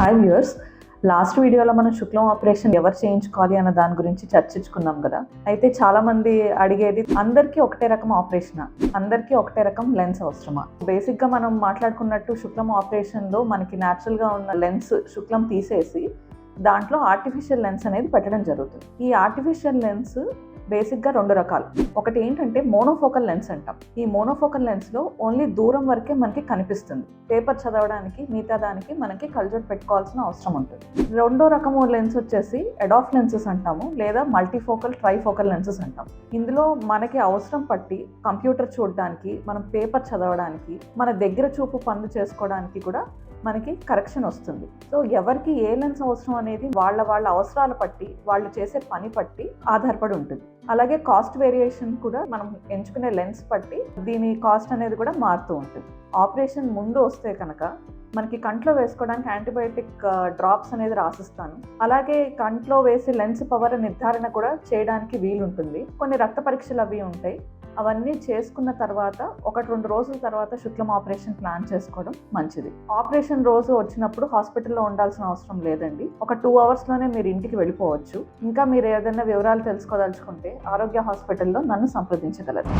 Hi viewers last వీడియోలో మనం శుక్లం operation ఎవరు చేయించుకోవాలి అన్న దాని గురించి చర్చించుకున్నాం కదా. అయితే చాలా మంది అడిగేది అందరికీ ఒకటే రకం ఆపరేషన్? అందరికీ ఒకటే రకం లెన్స్ అవసరమా? బేసిక్గా మనం మాట్లాడుకున్నట్టు శుక్లం ఆపరేషన్లో మనకి న్యాచురల్గా ఉన్న లెన్స్ శుక్లం తీసేసి దాంట్లో ఆర్టిఫిషియల్ లెన్స్ అనేది పెట్టడం జరుగుతుంది. ఈ ఆర్టిఫిషియల్ లెన్స్ బేసిక్గా రెండు రకాలు. ఒకటి ఏంటంటే మోనోఫోకల్ లెన్స్ అంటాం. ఈ మోనోఫోకల్ లెన్స్లో ఓన్లీ దూరం వరకే మనకి కనిపిస్తుంది. పేపర్ చదవడానికి మిగతా దానికి మనకి కల్జర్ పెట్టుకోవాల్సిన అవసరం ఉంటుంది. రెండో రకము లెన్స్ వచ్చేసి ఎడాఫ్ లెన్సెస్ అంటాము లేదా మల్టీఫోకల్ ట్రైఫోకల్ లెన్సెస్ అంటాం. ఇందులో మనకి అవసరం పట్టి కంప్యూటర్ చూడడానికి మనం పేపర్ చదవడానికి మన దగ్గర చూపు పనులు చేసుకోవడానికి కూడా మనకి కరెక్షన్ వస్తుంది. సో ఎవరికి ఏ లెన్స్ అవసరం అనేది వాళ్ళ వాళ్ళ అవసరాల పట్టి వాళ్ళు చేసే పని పట్టి ఆధారపడి ఉంటుంది. అలాగే కాస్ట్ వేరియేషన్ కూడా మనం ఎంచుకునే లెన్స్ పట్టి దీని కాస్ట్ అనేది కూడా మారుతూ ఉంటుంది. ఆపరేషన్ ముందు వస్తే కనుక మనకి కంట్లో వేసుకోవడానికి యాంటీబయాటిక్ డ్రాప్స్ uh, అనేది రాసిస్తాను. అలాగే కంట్లో వేసే లెన్స్ పవర్ నిర్ధారణ కూడా చేయడానికి వీలుంటుంది. కొన్ని రక్త పరీక్షలు అవి ఉంటాయి. అవన్నీ చేసుకున్న తర్వాత ఒకటి రెండు రోజుల తర్వాత శుక్లం ఆపరేషన్ ప్లాన్ చేసుకోవడం మంచిది. ఆపరేషన్ రోజు వచ్చినప్పుడు హాస్పిటల్లో ఉండాల్సిన అవసరం లేదండి. ఒక టూ అవర్స్లోనే మీరు ఇంటికి వెళ్ళిపోవచ్చు. ఇంకా మీరు ఏదైనా వివరాలు తెలుసుకోదలుచుకుంటే ఆరోగ్య హాస్పిటల్లో నన్ను సంప్రదించగలరు.